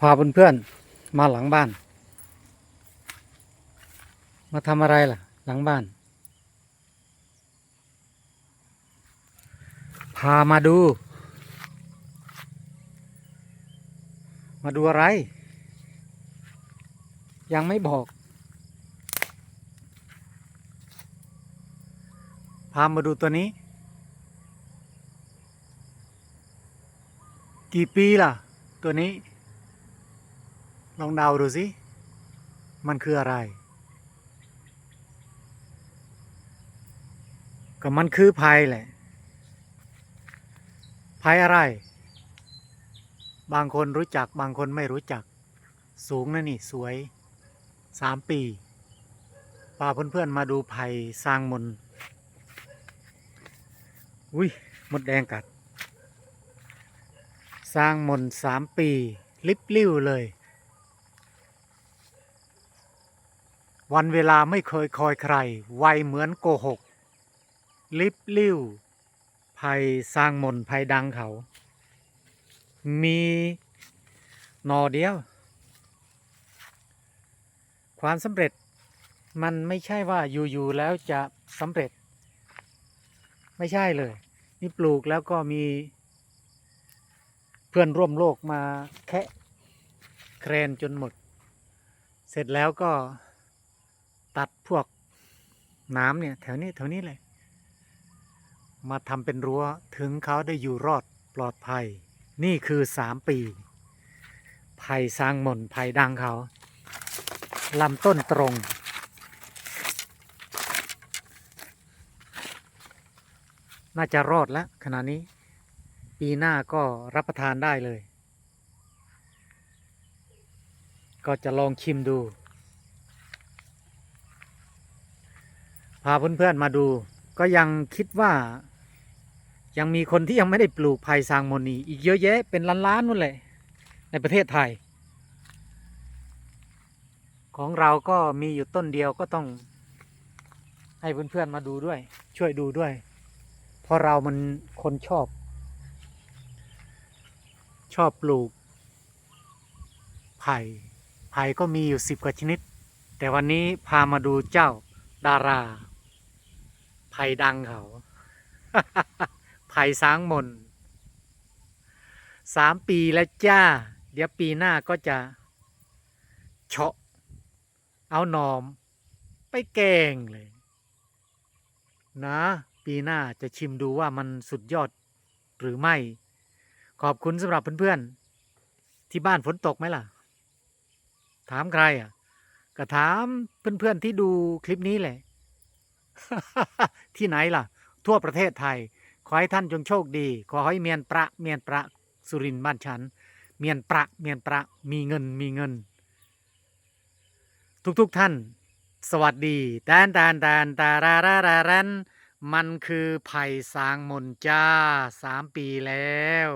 พาเพื่อนๆมาหลังบ้าน มาทำอะไรล่ะ หลังบ้าน พามาดู มาดูอะไร ยังไม่บอก พามาดูตัวนี้ กี่ปีล่ะ ตัวนี้ ลองเดาดูสิ มันคืออะไร ก็มันคือภัยแหละ ภัยอะไร บางคนรู้จักบางคนไม่รู้จัก สูงนะนี่ สวยสามปีพาเพื่อนๆมาดูภัยสร้างมน อุ้ยมดแดงกัด สร้างมนสามปี ลิบลิ่วเลย วันเวลาไม่เคยคอยใคร ไวเหมือนโกหก ลิบลิ่วภัยสร้างมนภัยดังเขา มีหนอเดียว ความสำเร็จมันไม่ใช่ว่าอยู่ๆแล้วจะสำเร็จ ไม่ใช่เลย นี่ปลูกแล้วก็มีเพื่อนร่วมโลกมาแคะ แครนจนหมด เสร็จแล้วก็ ตัดพวกน้ำเนี่ย แถวนี้แถวนี้เลย มาทำเป็นรั้วถึงเขาได้อยู่รอดปลอดภัย นี่คือสามปีภัยสร้างหม่นต์ภัยดังเขาลำต้นตรง น่าจะรอดแล้วขณะนี้ ปีหน้าก็รับประทานได้เลย ก็จะลองชิมดู พาเพื่อนๆมาดู ก็ยังคิดว่า ยังมีคนที่ยังไม่ได้ปลูกไผ่ซางโมนีอีกเยอะแยะเป็นล้านๆนู่นแหละในประเทศไทย ของเราก็มีอยู่ต้นเดียวก็ต้อง ให้เพื่อนๆมาดูด้วย ช่วยดูด้วย เพราะเรามันคนชอบ ชอบปลูก ไผ่ไผ่ก็มีอยู่สิบกว่าชนิด แต่วันนี้พามาดูเจ้าดารา ไผ่ดังเขาไผ่สางมนสามปีแล้วจ้า เดี๋ยวปีหน้าก็จะเฉาะ เอาหนอม ไปแกงเลย นะ ปีหน้าจะชิมดูว่ามันสุดยอดหรือไม่ ขอบคุณสำหรับเพื่อนๆ ที่บ้านฝนตกไหมล่ะ ถามใครอะ ก็ถามเพื่อนๆที่ดูคลิปนี้แหละ ที่ไหนล่ะ ทั่วประเทศไทย ขอให้ท่านจงโชคดี ขอให้เมียนประเมียนประสุรินทร์บ้านฉัน เมียนประเมียนประมีเงินมีเงิน ทุกๆทท่าน สวัสดีแตนแตนแตนตารารารารันมันคือไผ่สางมนต์จ้าสามปีแล้ว